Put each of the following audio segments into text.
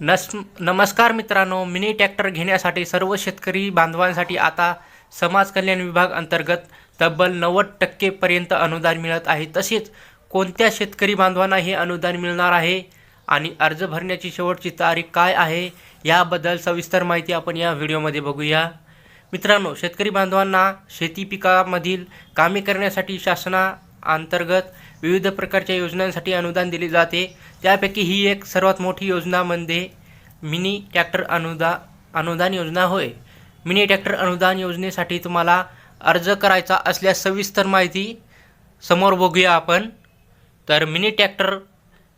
नस नमस्कार मित्रांनो मिनी ट्रॅक्टर घेण्यासाठी सर्व शेतकरी बांधवांसाठी आता समाज कल्याण विभाग अंतर्गत तब्बल नव्वद टक्केपर्यंत अनुदान मिळत आहे. तसेच कोणत्या शेतकरी बांधवांना हे अनुदान मिळणार आहे आणि अर्ज भरण्याची शेवटची तारीख काय आहे याबद्दल सविस्तर माहिती आपण या व्हिडिओमध्ये बघूया. मित्रांनो शेतकरी बांधवांना शेती पिकामधील कामे करण्यासाठी शासना अंतर्गत विविध प्रकारच्या योजनांसाठी अनुदान दिले जाते. त्यापैकी ही एक सर्वात मोठी योजना म्हणजे मिनी ट्रॅक्टर अनुदा अनुदान योजना होय. मिनी ट्रॅक्टर अनुदान योजनेसाठी तुम्हाला अर्ज करायचा असल्यास सविस्तर माहिती समोर बघूया आपण. तर मिनी ट्रॅक्टर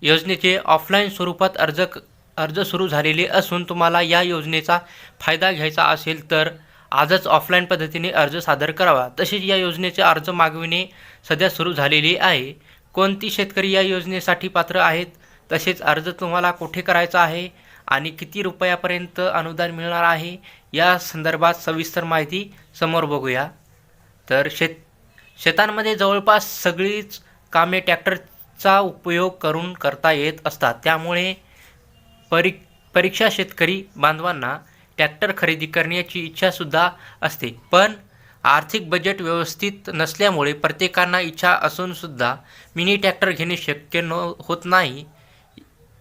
योजनेचे ऑफलाईन स्वरूपात अर्ज क- अर्ज सुरू झालेले असून तुम्हाला या योजनेचा फायदा घ्यायचा असेल तर आजच ऑफलाईन पद्धतीने अर्ज सादर करावा. तसेच या योजनेचे अर्ज मागविणे सध्या सुरू झालेली आहे. कोणती शेतकरी या योजनेसाठी पात्र आहेत? तसेच अर्ज तुम्हाला कुठे करायचा आहे? आणि किती रुपयापर्यंत अनुदान मिळणार आहे? या संदर्भात सविस्तर माहिती समोर बघूया. तर शेत शेतांमध्ये जवळपास सगळीच कामे ट्रॅक्टरचा उपयोग करून करता येत असतात. त्यामुळे परी परीक्षा शेतकरी बांधवांना ट्रॅक्टर खरेदी करण्याची इच्छासुद्धा असते. पण आर्थिक बजेट व्यवस्थित नसल्यामुळे प्रत्येकांना इच्छा असूनसुद्धा मिनी ट्रॅक्टर घेणे शक्य न होत नाही.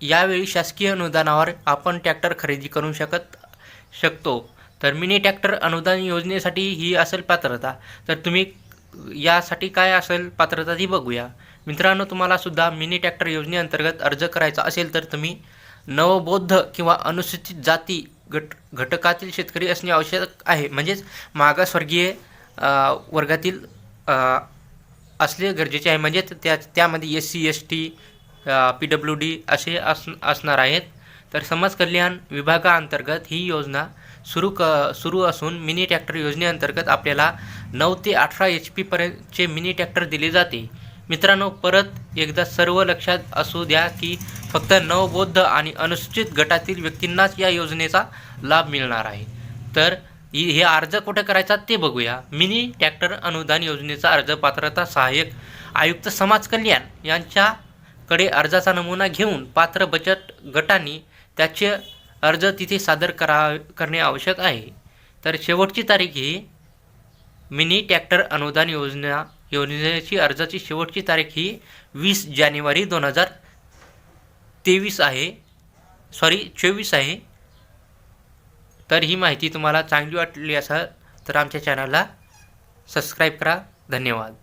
यावेळी शासकीय अनुदानावर आपण ट्रॅक्टर खरेदी करू शकत शकतो. तर मिनी ट्रॅक्टर अनुदान योजनेसाठी ही असेल पात्रता. तर तुम्ही यासाठी काय असेल पात्रता ती बघूया. मित्रांनो तुम्हाला सुद्धा मिनी ट्रॅक्टर योजनेअंतर्गत अर्ज करायचा असेल तर तुम्ही नवबौद्ध किंवा अनुसूचित जाती गट घटकातील शेतकरी असणे आवश्यक आहे. म्हणजेच मागासवर्गीय वर्गातील असले गरजेचे आहे. म्हणजे त्या त्यामध्ये S C S T P W D असे अस असणार आहेत. तर समाज कल्याण विभागाअंतर्गत ही योजना सुरू क सुरू असून मिनी ट्रॅक्टर योजनेअंतर्गत आपल्याला नऊ ते अठरा एच पीपर्यंतचे मिनी ट्रॅक्टर दिले जाते. मित्रांनो परत एकदा सर्व लक्षात असू द्या की फक्त नवबौद्ध आणि अनुसूचित गटातील व्यक्तींनाच या योजनेचा लाभ मिळणार आहे. तर हे अर्ज कुठे करायचा ते बघूया. मिनी ट्रॅक्टर अनुदान योजनेचा अर्ज पात्रता सहाय्यक आयुक्त समाज कल्याण यांच्याकडे अर्जाचा नमुना घेऊन पात्र बचत गटांनी त्याचे अर्ज तिथे सादर करा करणे आवश्यक आहे. तर शेवटची तारीख ही मिनी ट्रॅक्टर अनुदान योजना योजनेची अर्जाची शेवटची तारीख ही वीस जानेवारी दोन हजार तेवीस आहे. सॉरी चोवीस आहे. तर ही माहिती तुम्हाला चांगली वाटली असेल तर आमच्या चॅनलला सबस्क्राईब करा. धन्यवाद.